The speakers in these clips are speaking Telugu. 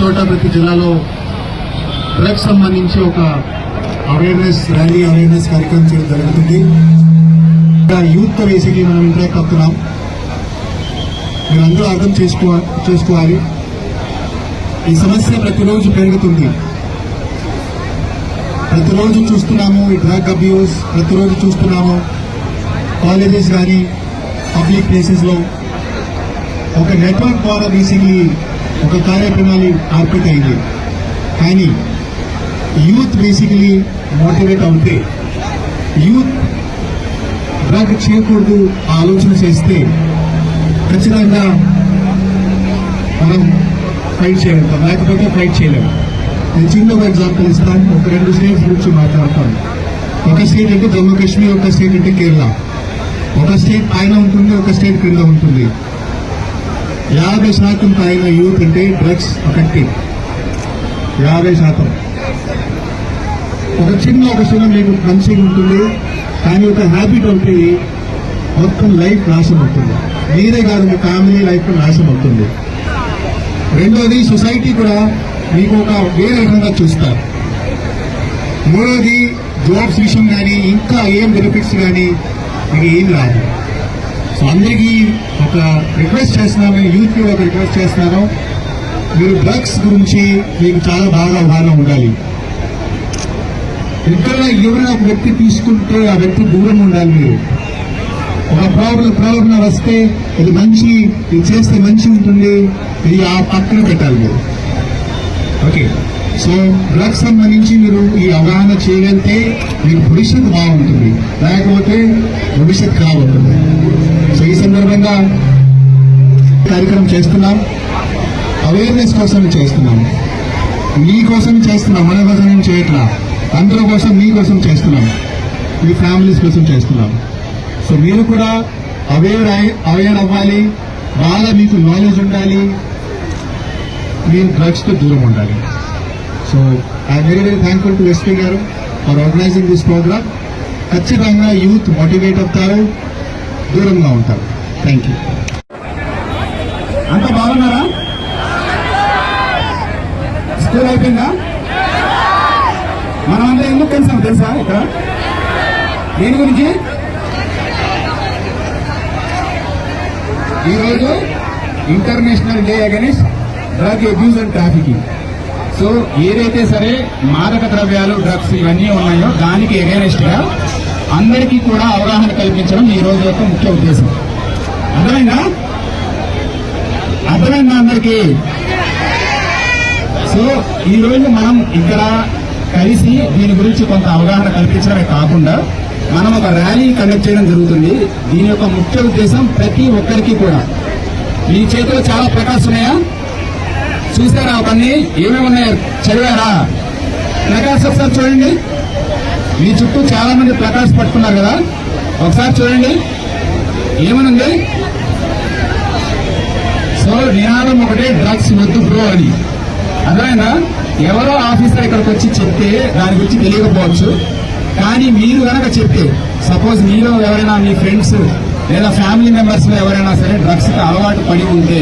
చోట ప్రతి జిల్లాలో డ్రగ్స్ సంబంధించి ఒక అవేర్నెస్ ర్యాలీ అవేర్నెస్ కార్యక్రమం చేయడం జరుగుతుంది. యూత్ బేసిక్లీ మనం ఇంటరాక్ట్ అవుతున్నాం. మీరందరూ అర్థం చేసుకో చేసుకోవాలి. ఈ సమస్య ప్రతిరోజు పెరుగుతుంది. ప్రతిరోజు చూస్తున్నాము ఈ డ్రగ్ అబ్యూస్ ప్రతిరోజు చూస్తున్నాము కాలేజెస్ కానీ పబ్లిక్ ప్లేసెస్లో ఒక నెట్వర్క్ ద్వారా బేసిక్లీ ఒక కార్యక్రమాన్ని ఆర్పిట్ అయింది. కానీ యూత్ బేసికలీ మోటివేట్ అవుతే యూత్ డ్రగ్ చేయకూడదు ఆలోచన చేస్తే ఖచ్చితంగా మనం ఫైట్ చేయగలుగుతాం. లేకపోతే ఫైట్ చేయలేము నేను చిన్న ఒక ఎగ్జాంపుల్ ఇస్తాను. ఒక రెండు స్టేట్స్ గురించి మాట్లాడతాను. ఒక స్టేట్ అంటే జమ్మూ కాశ్మీర్ ఒక స్టేట్ అంటే కేరళ. ఒక స్టేట్ పైన ఉంటుంది ఒక స్టేట్ క్రింద ఉంటుంది. యాభై శాతం పైన యూత్ అంటే డ్రగ్స్ ఒకటి యాభై శాతం. ఒక చిన్న ఒక చిన్న మీకు మంచిగా ఉంటుంది. కానీ ఒక హ్యాబిట్ ఒకటి మొత్తం లైఫ్ నాశనం అవుతుంది. మీరే కాదు మీ ఫ్యామిలీ లైఫ్ నాశనం అవుతుంది. రెండోది సొసైటీ కూడా మీకు ఒక వేరే రకంగా చూస్తారు. మూడోది జాబ్స్ విషయం కానీ ఇంకా ఏం బెనిఫిట్స్ కానీ మీకు ఏం రాదు. సో అందరికీ ఒక రిక్వెస్ట్ చేస్తున్నాను యూత్కి ఒక రిక్వెస్ట్ చేస్తున్నాను. మీరు డ్రగ్స్ గురించి మీకు చాలా బాగా అవగాహన ఉండాలి. ఇక్కడ ఎవరైనా ఒక వ్యక్తి తీసుకుంటే ఆ వ్యక్తి దూరం ఉండాలి మీరు. ఒక ప్రాబ్లం ప్రాబ్లం వస్తే ఇది మంచి ఇది చేస్తే మంచి ఉంటుంది ఇది ఆ పక్కన పెట్టాలి మీరు. ఓకే సో డ్రగ్స్ సంబంధించి మీరు ఈ అవగాహన చేయగలిగితే మీకు భవిష్యత్తు బాగుంటుంది. లేకపోతే భవిష్యత్ కాబోతుంది ఈ సందర్భంగా కార్యక్రమం చేస్తున్నాం. అవేర్నెస్ కోసం చేస్తున్నాం. మీ కోసం చేస్తున్నాం. మన కోసం చేయట్లా? అందరి కోసం మీ కోసం చేస్తున్నాం. మీ ఫ్యామిలీస్ కోసం చేస్తున్నాం. సో మీరు కూడా అవేర్ అవేర్ అవ్వాలి. బాగా మీకు నాలెడ్జ్ ఉండాలి. మీరు డ్రగ్స్తో దూరం ఉండాలి. So I very very thankful to SP గారు ఫర్ ఆర్గనైజింగ్ దిస్ ప్రోగ్రామ్ ఖచ్చితంగా యూత్ మోటివేట్ అవుతారు. దూరంగా ఉంటారు. థ్యాంక్ యూ అంత బాగున్నారా? స్కూల్ అయిపోయిందా? మనం అంతా ఎందుకు కలిసాం తెలుసా ఇక్కడ? దేని గురించి? ఈరోజు international day against drug abuse and trafficking. So ఏదైతే సరే మాదక ద్రవ్యాలు డ్రగ్స్ ఇవన్నీ ఉన్నాయో దానికి అగెనిస్ట్గా అందరికీ కూడా అవగాహన కల్పించడం ఈ రోజు యొక్క ముఖ్య ఉద్దేశం. అర్థమైందా? అర్థమైందా అందరికీ? సో ఈ రోజు మనం ఇక్కడ కలిసి దీని గురించి కొంత అవగాహన కల్పించడమే కాకుండా మనం ఒక ర్యాలీ కండక్ట్ చేయడం జరుగుతుంది. దీని యొక్క ముఖ్య ఉద్దేశం ప్రతి ఒక్కరికి కూడా. మీ చేతిలో చాలా ప్లకార్డ్స్ ఉన్నాయా? చూసారా అవన్నీ? ఏమేమి ఉన్నాయో? చదివారా? ప్లకార్డ్స్ ఒకసారి చూడండి. మీ చుట్టూ చాలా మంది ప్లకార్డ్స్ పట్టుకున్నారు కదా? ఒకసారి చూడండి. ఏమనుంది? సో నినాదం ఒకటే డ్రగ్స్ వద్దు బ్రో అని. అర్థమైందా? ఎవరో ఆఫీసర్ ఇక్కడికి వచ్చి చెప్తే దాని గురించి తెలియకపోవచ్చు. కానీ మీరు కనుక చెప్తే సపోజ్ మీలో ఎవరైనా మీ ఫ్రెండ్స్ లేదా ఫ్యామిలీ మెంబర్స్లో ఎవరైనా సరే డ్రగ్స్కి అలవాటు పడి ఉంటే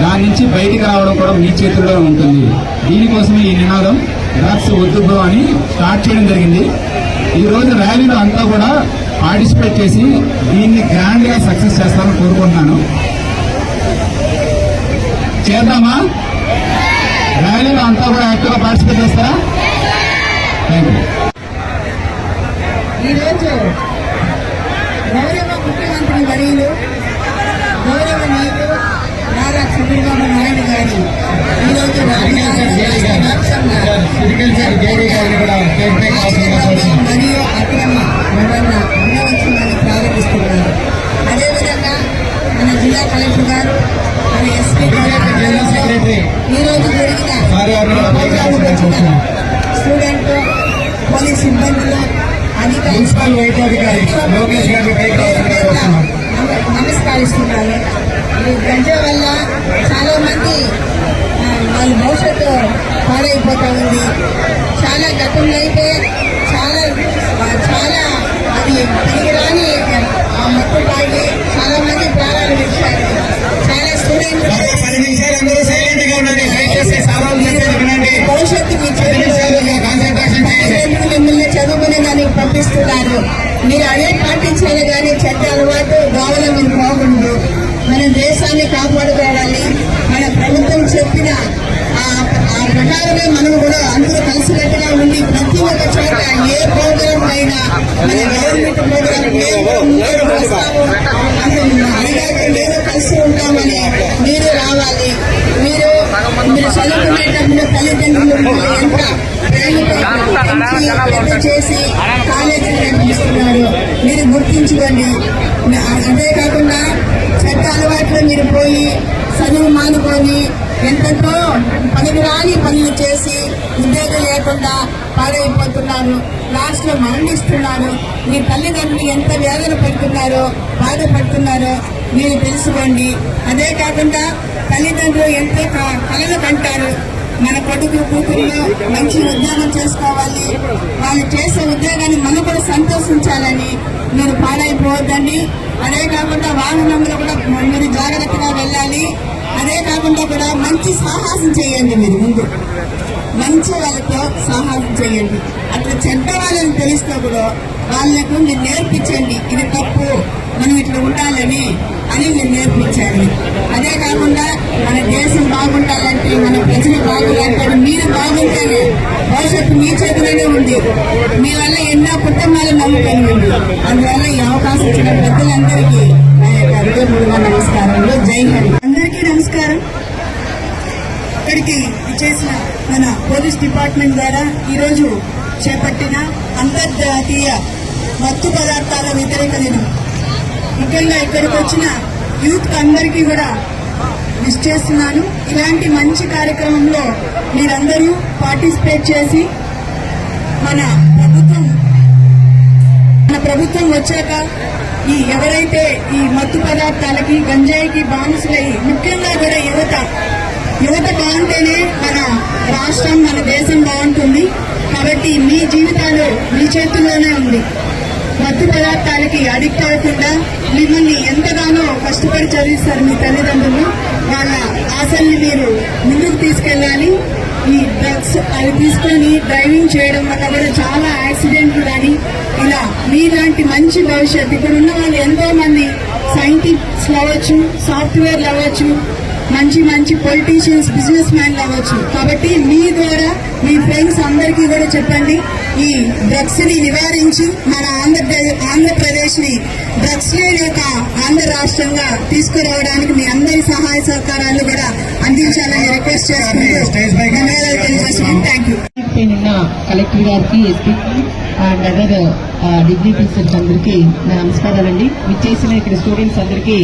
దాని నుంచి బయటికి రావడం కూడా మీ చేతుల్లో ఉంటుంది. దీనికోసమే ఈ నినాదం డ్రగ్స్ వద్దు బ్రో అని స్టార్ట్ చేయడం జరిగింది. ఈరోజు ర్యాలీలో అంతా కూడా పార్టిసిపేట్ చేసి దీన్ని గ్రాండ్గా సక్సెస్ చేస్తారని కోరుకుంటున్నాను. చేద్దామా? ర్యాలీలో అంతా కూడా యాక్టివ్గా పార్టిసిపేట్ చేస్తారా? థ్యాంక్ యూ ఈరోజు గౌరవ ముఖ్యమంత్రి వర్యులు గౌరవ నారా చంద్రబాబు నాయుడు గారి ఈరోజు కలెక్టర్ గారు మన ఎస్పీ ఈరోజు జరిగిన స్టూడెంట్ పోలీస్ సిబ్బందులు. నమస్కరిస్తున్నాను. ఈ గంజా వల్ల చాలా మంది వాళ్ళ భవిష్యత్తు పాడైపోతా ఉంది. చాలా గతంలో రావాలి మీరు మీరు చదువుకునేటప్పుడు తల్లిదండ్రులు ఎంత ప్రేమతో చేసి కాలేజీలు నడిపిస్తున్నారు మీరు గుర్తించుకోండి. అదే కాకుండా చెడ్డ అలవాట్లు మీరు పోయి చదువు మానుకొని ఎంతతో పనికిరాని పనులు చేసి ఉద్యోగం లేకుండా పాడైపోతున్నారు. లాస్ట్లో మరణిస్తున్నారు. మీ తల్లిదండ్రులు ఎంత వేదన పడుతున్నారో బాధపడుతున్నారో మీరు తెలుసుకోండి. అదే కాకుండా తల్లిదండ్రులు ఎంతో క- కలలు కంటారు. మన కొడుకు కూతురులో మంచి ఉద్యోగం చేసుకోవాలి. వాళ్ళు చేసే ఉద్యోగాన్ని మనం కూడా సంతోషించాలని మీరు పాడైపోవద్దండి. అదే కాకుండా వాహనంలో కూడా మీరు జాగ్రత్తగా వెళ్ళాలి. అదే కాకుండా కూడా మంచి సాహసం చేయండి మీరు ముందు. మంచి వాళ్ళతో సాహసం చేయండి. అట్లా చెడ్డ వాళ్ళని తెలిస్తే కూడా వాళ్ళకు మీరు నేర్పించండి. ఇది తప్పు. మనం ఇట్లా ఉండాలని అని నేను నేర్పించాలి అదే కాకుండా మన దేశం బాగుండాలంటే మన ప్రజలు బాగుండాలంటే మీరు బాగుంటేనే భవిష్యత్తు మీ చేతిలోనే ఉంది. మీ వల్ల ఎన్నో కుటుంబాలు నమ్ముకొని ఉంది. అందువల్ల ఈ అవకాశం ఇచ్చిన పెద్దలందరికీ నా యొక్క హృదయపూర్వక నమస్కారాలు జై హరి అందరికీ నమస్కారం. ఇక్కడికి చేసిన మన పోలీస్ డిపార్ట్మెంట్ ద్వారా ఈరోజు చేపట్టిన అంతర్జాతీయ మత్తు పదార్థాల వ్యతిరేక దినం. ముఖ్యంగా ఇక్కడికి వచ్చిన యూత్ అందరికీ కూడా విష్ చేస్తున్నాను. ఇలాంటి మంచి కార్యక్రమంలో మీరందరూ పార్టిసిపేట్ చేసి మన ప్రభుత్వం మన ప్రభుత్వం వచ్చాక ఈ ఎవరైతే ఈ మత్తు పదార్థాలకి గంజాయికి బానిసలై ముఖ్యంగా కూడా యువత యువత బాగుంటేనే మన రాష్ట్రం మన దేశం బాగుంటుంది. కాబట్టి మీ జీవితాలు మీ చేతుల్లోనే ఉంది. మత్తు పదార్థాలకి అడిక్ట్ అవ్వకుండా మిమ్మల్ని ఎంతగానో కష్టపడి చదివిస్తారు మీ తల్లిదండ్రులు. వాళ్ళ ఆశల్ని మీరు ముందుకు తీసుకెళ్ళాలి. ఈ డ్రగ్స్ అవి తీసుకొని డ్రైవింగ్ చేయడం వల్ల కూడా చాలా యాక్సిడెంట్లు కానీ ఇలా మీలాంటి మంచి భవిష్యత్తు. ఇక్కడ ఉన్న వాళ్ళు ఎంతో మంది సైంటిస్ట్లు అవ్వచ్చు సాఫ్ట్వేర్లు అవ్వచ్చు మంచి మంచి పొలిటీషియన్స్ బిజినెస్ మ్యాన్లు అవ్వచ్చు కాబట్టి మీ ద్వారా మీ ఫ్రెండ్స్ అందరికీ కూడా చెప్పండి ఈ డ్రగ్స్ని నివారించి మన ఆంధ్రప్రదేశ్ ఆంధ్రప్రదేశ్ని డ్రగ్స్ లేని ఒక ఆంధ్ర రాష్ట్రంగా తీసుకురావడానికి మీ అందరి సహాయ సహకారాలు కూడా అందించాలని రిక్వెస్ట్ తెలియజేస్తున్నాను థ్యాంక్ యూ నిన్న కలెక్టర్ గారికి ఎస్పీకి అండ్ అదర్ డిగ్రీ టీచర్స్ అందరికీ నా నమస్కారాలండి. విచ్చేసిన ఇక్కడ స్టూడెంట్స్ అందరికీ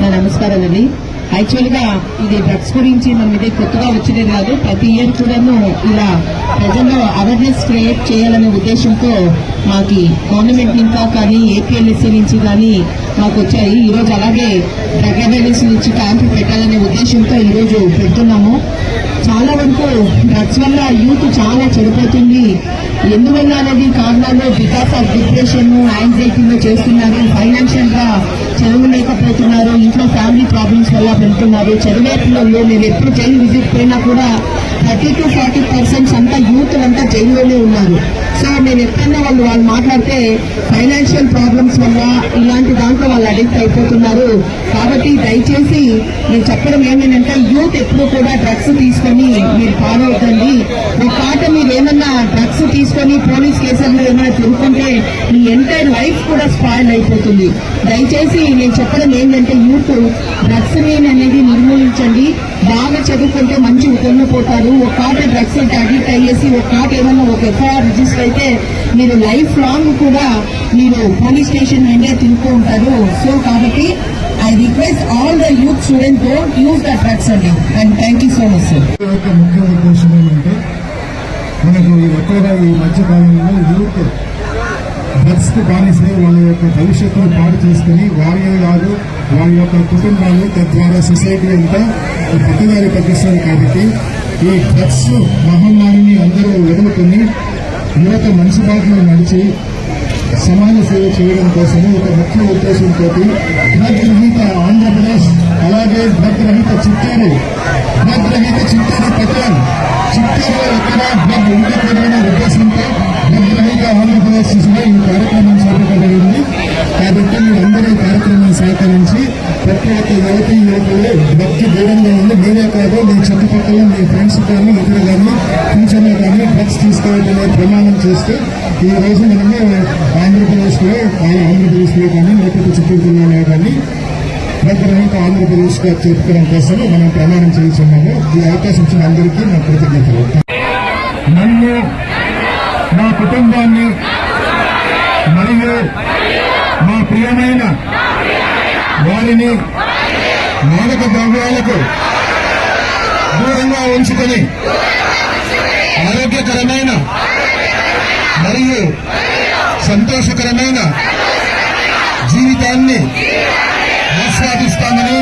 నా నమస్కారాలండి. యాక్చువల్గా ఇది డ్రగ్స్ గురించి మనం ఇదే కొత్తగా వచ్చినది కాదు. ప్రతి ఇయర్ కూడాను ఇలా ప్రజల్లో అవేర్నెస్ క్రియేట్ చేయాలనే ఉద్దేశంతో మాకు గవర్నమెంట్ ఇంకా కానీ ఏపీఎల్ఎస్సీ నుంచి కానీ మాకు వచ్చాయి. ఈరోజు అలాగే డ్రగ్ అవేర్నెస్ నుంచి క్యాంపు పెట్టాలనే ఉద్దేశంతో ఈరోజు పెడుతున్నాము. చాలా వరకు డ్రగ్స్ వల్ల యూత్ చాలా చెడిపోతుంది. ఎందువల్ల అనేది కారణాలు బికాస్ ఆఫ్ డిప్రెషన్ యాంగ్జైటీలో చేస్తున్నారు. ఫైనాన్షియల్గా చదవలేకపోతున్నారు ఇంట్లో ప్రాబ్లమ్స్ వల్ల వెళ్తున్నారు. చదివే పిల్లలు నేను ఎప్పుడు జైలు విజిట్ పోయినా కూడా థర్టీ టు ఫార్టీ పర్సెంట్స్ అంతా యూత్ అంతా జైల్లోనే ఉన్నారు. సో నేను ఎప్పుడైనా వాళ్ళు వాళ్ళు మాట్లాడితే ఫైనాన్షియల్ ప్రాబ్లమ్స్ వల్ల ఇలాంటి దాంట్లో వాళ్ళు అడిక్ట్ అయిపోతున్నారు. కాబట్టి దయచేసి నేను చెప్పడం ఏంటంటే యూత్ ఎప్పుడు కూడా డ్రగ్స్ తీసుకొని మీరు ఫాలో అవుతండి పాట మీరు ఏమన్నా డ్రగ్స్ తీసుకొని పోలీస్ కేసుల్లో ఏమైనా తిరుగుతుంటే మీ ఎంటైర్ లైఫ్ కూడా స్పాయిల్ అయిపోతుంది. దయచేసి నేను చెప్పడం ఏంటంటే యూత్ డ్రగ్స్ అనేది నిర్మూలించండి. బాగా చదువుకుంటే మంచి పోతారు. ఒక పాట డ్రగ్స్ అంటే అడిక్ట్ అయ్యేసి ఒక పాట ఏమన్నా ఒక ఎఫ్ఐఆర్ రిజిస్టర్ అయితే మీరు లైఫ్ లాంగ్ కూడా మీరు పోలీస్ స్టేషన్ నుండే తింటూ ఉంటారు సో కాబట్టి I request all the youth student don't use the drugs అండి and thank you so much sir యొక్క ముఖ్య ఉద్దేశం ఏంటంటే మనకు ఎక్కువగా ఈ మధ్య కాలంలో యూత్ డ్రగ్స్కు బానిసై వాళ్ళ యొక్క భవిష్యత్తును పాడు చేసుకుని వారే కాదు వాళ్ళ యొక్క కుటుంబాలు తద్వారా సొసైటీ అంతా పక్కదారి పట్టిస్తుంది కాబట్టి ఈ డ్రగ్స్ మహమ్మారిని అందరూ వదులుకుని యువత మనసు బాటలో నడిచి సమాజ సేవ చేయడం కోసం ఒక ముఖ్య ఉద్దేశంతో డ్రగ్ రహిత ఆంధ్రప్రదేశ్ అలాగే డ్రగ్ రహిత చిత్తూరు డ్రగ్ రహిత చిత్తూరు పట్టణం. చిత్తూరులో ఎక్కడ డ్రగ్ ఉండదు ప్రతి ఒక్క యువతి యువకులు భక్తి దూరంగా ఉంది మీరే కాదు మీ చుట్టుపక్కల మీ ఫ్రెండ్స్ కానీ ఇతరులు కానీ ఫ్యూచర్లో కానీ డ్రగ్స్ తీసుకోవాలనే ప్రమాణం చేస్తే ఈ రోజు మనము ఆంధ్రప్రదేశ్లో ఆంధ్రప్రదేశ్లో కానీ లేకపోతే చిత్తూరు జిల్లాలో కానీ డ్రగ్ ఆంధ్రప్రదేశ్గా ఆంధ్రప్రదేశ్ చెప్పుకోవడం కోసం మనం ప్రమాణం చేస్తున్నాము. ఈ అవకాశం ఇచ్చిన అందరికీ నా కృతజ్ఞతలు. నన్ను నా కుటుంబాన్ని మరియు మా ప్రియమైన వారిని మాదక ద్రవ్యాలకు దూరంగా ఉంచుకొని ఆరోగ్యకరమైన మరియు సంతోషకరమైన జీవితాన్ని ఆస్వాదిస్తామని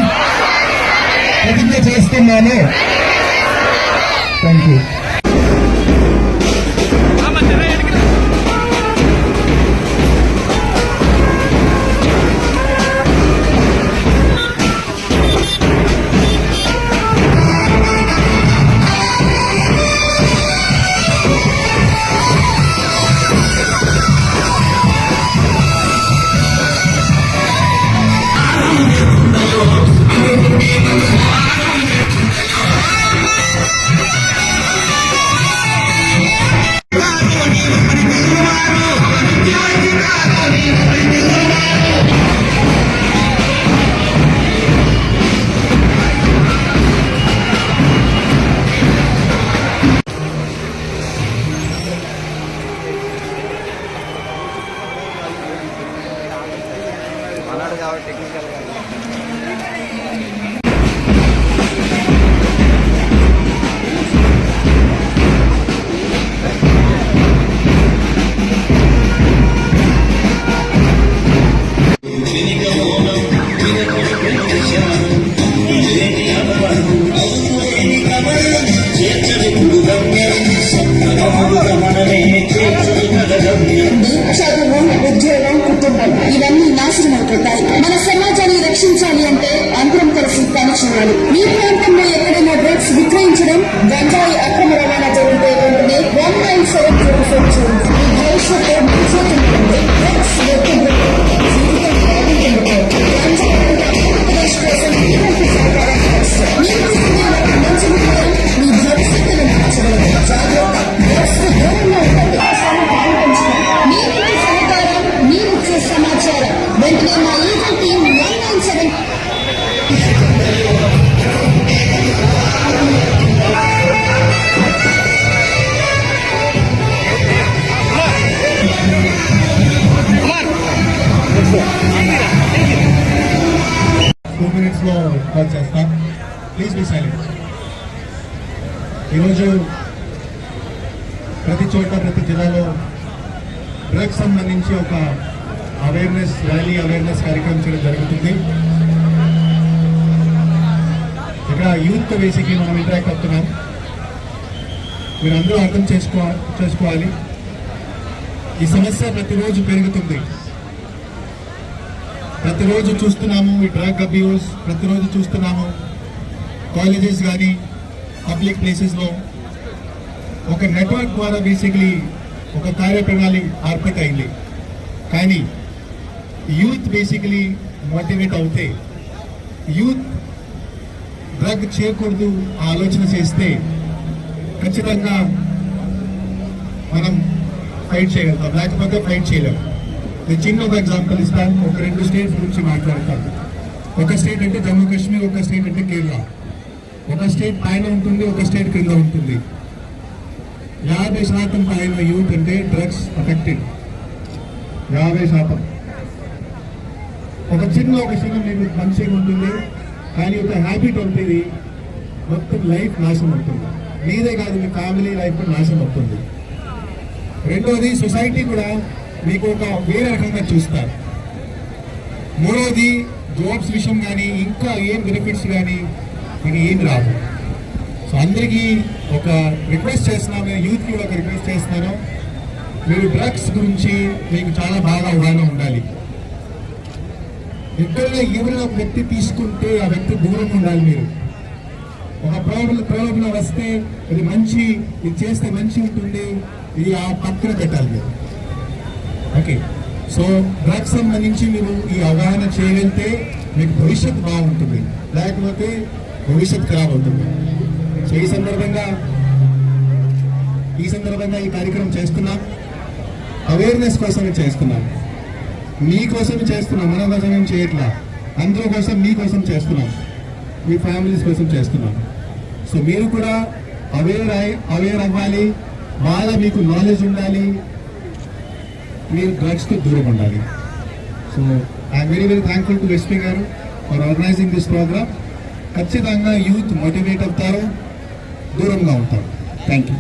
ప్రతిజ్ఞ చేస్తున్నాను. థ్యాంక్ యూ చదువు మీ లో చేస్తాం ప్లీజ్ బి సైలెంట్ ఈరోజు ప్రతి చోట ప్రతి జిల్లాలో డ్రగ్స్ సంబంధించి ఒక అవేర్నెస్ ర్యాలీ అవేర్నెస్ కార్యక్రమం చేయడం జరుగుతుంది. ఇక్కడ యూత్ బేసిక్లీ మనం ఇంటరాక్ట్ అవుతున్నాం. మీరు అందరూ అర్థం చేసుకో చేసుకోవాలి. ఈ సమస్య ప్రతిరోజు పెరుగుతుంది. ప్రతిరోజు చూస్తున్నాము ఈ డ్రగ్ అబ్యూస్ ప్రతిరోజు చూస్తున్నాము కాలేజెస్ కానీ పబ్లిక్ ప్లేసెస్లో ఒక నెట్వర్క్ ద్వారా బేసిక్లీ ఒక కార్యప్రణాళి ఆర్పిట్ అయింది కానీ యూత్ బేసిక్లీ మోటివేట్ అవుతే యూత్ డ్రగ్ చేయకూడదు ఆలోచన చేస్తే ఖచ్చితంగా మనం ఫైట్ చేయగలుగుతాం. లేకపోతే ఫైట్ చేయలేము నేను చిన్న ఒక ఎగ్జాంపుల్ ఇస్తాను. ఒక రెండు స్టేట్స్ గురించి మాట్లాడతాను. ఒక స్టేట్ అంటే జమ్మూ కాశ్మీర్ ఒక స్టేట్ అంటే కేరళ. ఒక స్టేట్ పైన ఉంటుంది ఒక స్టేట్ కింద ఉంటుంది. యాభై శాతం పైన యూత్ అంటే డ్రగ్స్ అఫెక్టెడ్. యాభై శాతం. ఒక చిన్న ఒక చిన్న మీకు మంచిగా ఉంటుంది? కానీ ఒక హ్యాబిట్ ఉంటుంది. మొత్తం లైఫ్ నాశనం అవుతుంది. మీదే కాదు మీ ఫ్యామిలీ లైఫ్ నాశనం అవుతుంది. రెండోది సొసైటీ కూడా మీకు ఒక వేరే రకంగా చూస్తారు. మూడవది జాబ్స్ విషయం కానీ ఇంకా ఏం బెనిఫిట్స్ కానీ మీకు ఏం రాదు. సో అందరికీ ఒక రిక్వెస్ట్ చేస్తున్నాను నేను యూత్కి కూడా ఒక రిక్వెస్ట్ చేస్తున్నాను. మీరు డ్రగ్స్ గురించి మీకు చాలా బాగా అవగాహన ఉండాలి. ఎక్కడైనా ఎవరైనా వ్యక్తి తీసుకుంటే ఆ వ్యక్తి దూరంగా ఉండాలి మీరు. ఒక ప్రాబ్లం ప్రాబ్లం వస్తే ఇది మంచి ఇది చేస్తే మంచి ఉంటుంది ఇది ఆ పక్కన పెట్టాలి మీరు. ఓకే సో డ్రగ్స్ సంబంధించి మీరు ఈ అవగాహన చేయగలిగితే మీకు భవిష్యత్తు బాగుంటుంది. లేకపోతే భవిష్యత్తు ఖరాబ్ అవుతుంది. సో ఈ సందర్భంగా ఈ సందర్భంగా ఈ కార్యక్రమం చేస్తున్నాం. అవేర్నెస్ కోసమే చేస్తున్నాం. మీకోసం చేస్తున్నాం. మన కోసం ఏం చేయట్లా? అందరూ కోసం మీకోసం చేస్తున్నాం. మీ ఫ్యామిలీస్ కోసం చేస్తున్నాం. సో మీరు కూడా అవేర్ అవేర్ అవ్వాలి. బాగా మీకు నాలెడ్జ్ ఉండాలి. మీరు డ్రగ్స్తో దూరం ఉండాలి. So I'm very very thankful to SP గారు ఫర్ ఆర్గనైజింగ్ దిస్ ప్రోగ్రామ్ ఖచ్చితంగా యూత్ మోటివేట్ అవుతారు దూరంగా ఉంటారు. థ్యాంక్ యూ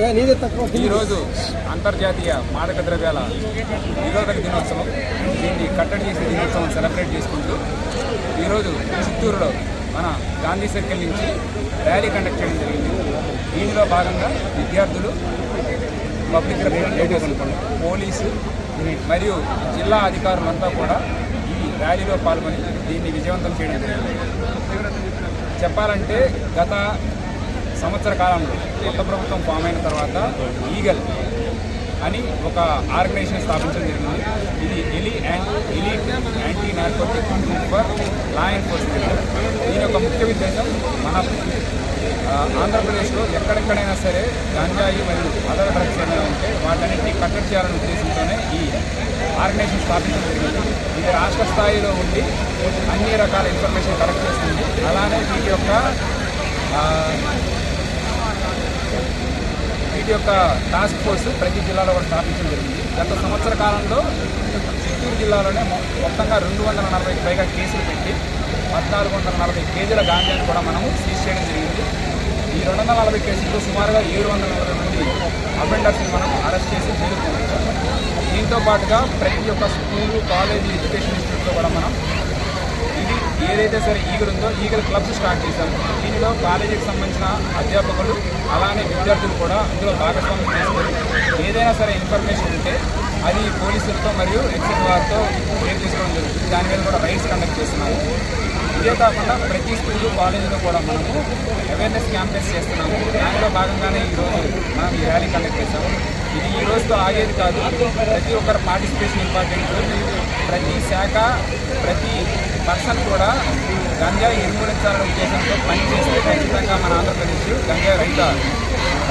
ఈరోజు అంతర్జాతీయ మాదక ద్రవ్యాల నిరోధక దినోత్సవం దీన్ని కట్టడి చేసే దినోత్సవం సెలబ్రేట్ చేసుకుంటూ ఈరోజు చిత్తూరులో మన గాంధీ సర్కిల్ నుంచి ర్యాలీ కండక్ట్ చేయడం జరిగింది. దీనిలో భాగంగా విద్యార్థులు పబ్లిక్ రిప్రజెంటేటివ్స్ పోలీసు మరియు జిల్లా అధికారులంతా కూడా ఈ ర్యాలీలో పాల్గొని దీన్ని విజయవంతం చేయడం జరిగింది. చెప్పాలంటే గత సంవత్సర కాలంలో కొత్త ప్రభుత్వం ఫామ్ అయిన తర్వాత ఈగల్ అని ఒక ఆర్గనైజేషన్ స్థాపించడం జరిగింది. ఇది ఎలి elite anti narcotic group for law enforcement. దీని యొక్క ముఖ్య ఉద్దేశం మన ఆంధ్రప్రదేశ్లో ఎక్కడెక్కడైనా సరే గంజాయి మరియు అదర్ డ్రగ్స్ ఏమైనా ఉంటే వాటన్నిటిని కట్టడి చేయాలనే ఉద్దేశంతోనే ఈ ఆర్గనైజేషన్ స్థాపించడం జరిగింది. ఇది రాష్ట్ర స్థాయిలో ఉండి అన్ని రకాల ఇన్ఫర్మేషన్ కలెక్ట్ చేస్తుంది. అలానే వీటి యొక్క వీటి యొక్క టాస్క్ ఫోర్స్ ప్రతి జిల్లాలో కూడా స్థాపించడం జరిగింది. గత సంవత్సర కాలంలో చిత్తూరు జిల్లాలోనే మొత్తంగా రెండు వందల నలభైకి పైగా కేసులు పెట్టి పద్నాలుగు వందల నలభై కేజీల గాంజాన్ని కూడా మనము సీజ్ చేయడం జరిగింది. ఈ రెండు వందల నలభై కేసుల్లో సుమారుగా ఏడు వందల నలభై మంది అఫెండర్స్ని మనం అరెస్ట్ చేసి జైలు పంపించాము దీంతో పాటుగా ప్రతి ఒక్క స్కూలు కాలేజీ ఎడ్యుకేషన్ ఇన్స్టిట్యూట్లో కూడా మనం ఏదైతే సరే ఈగలు ఉందో ఈగల్ క్లబ్స్ స్టార్ట్ చేశారు. దీనిలో కాలేజీకి సంబంధించిన అధ్యాపకులు అలానే విద్యార్థులు కూడా ఇందులో భాగస్వామ్యం చేస్తారు. ఏదైనా సరే ఇన్ఫర్మేషన్ ఉంటే అది పోలీసులతో మరియు ఎక్సైజ్ వారితో షేర్ చేసుకోవడం జరుగుతుంది దాని మీద కూడా రైడ్స్ కండక్ట్ చేస్తున్నాము ఇదే కాకుండా ప్రతి స్కూల్ కాలేజీలో కూడా మనము అవేర్నెస్ క్యాంపెయిన్స్ చేస్తున్నాము. దానిలో భాగంగానే ఈరోజు మనం ఈ ర్యాలీ కండక్ట్ చేస్తాము ఇది ఈ రోజుతో ఆగేది కాదు ప్రతి ఒక్కరు పార్టిసిపేషన్ ఇంపార్టెంట్. ప్రతి శాఖ ప్రతి పర్సన్ కూడా గంజాయి నిర్మూలించాలనే ఉద్దేశంతో పనిచేస్తే ఖచ్చితంగా మన ఆంధ్రప్రదేశ్ గంజాయి రహిత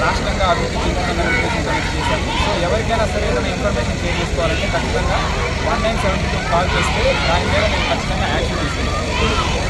రాష్ట్రంగా అభివృద్ధి చెందుతుందనే ఉద్దేశంతో చేశాను సో ఎవరికైనా సరే ఏదైనా ఇన్ఫర్మేషన్ షేర్ చేసుకోవాలంటే ఖచ్చితంగా one nine seventy two call చేస్తే దాని మీద నేను ఖచ్చితంగా యాక్షన్ తీసుకుంటాను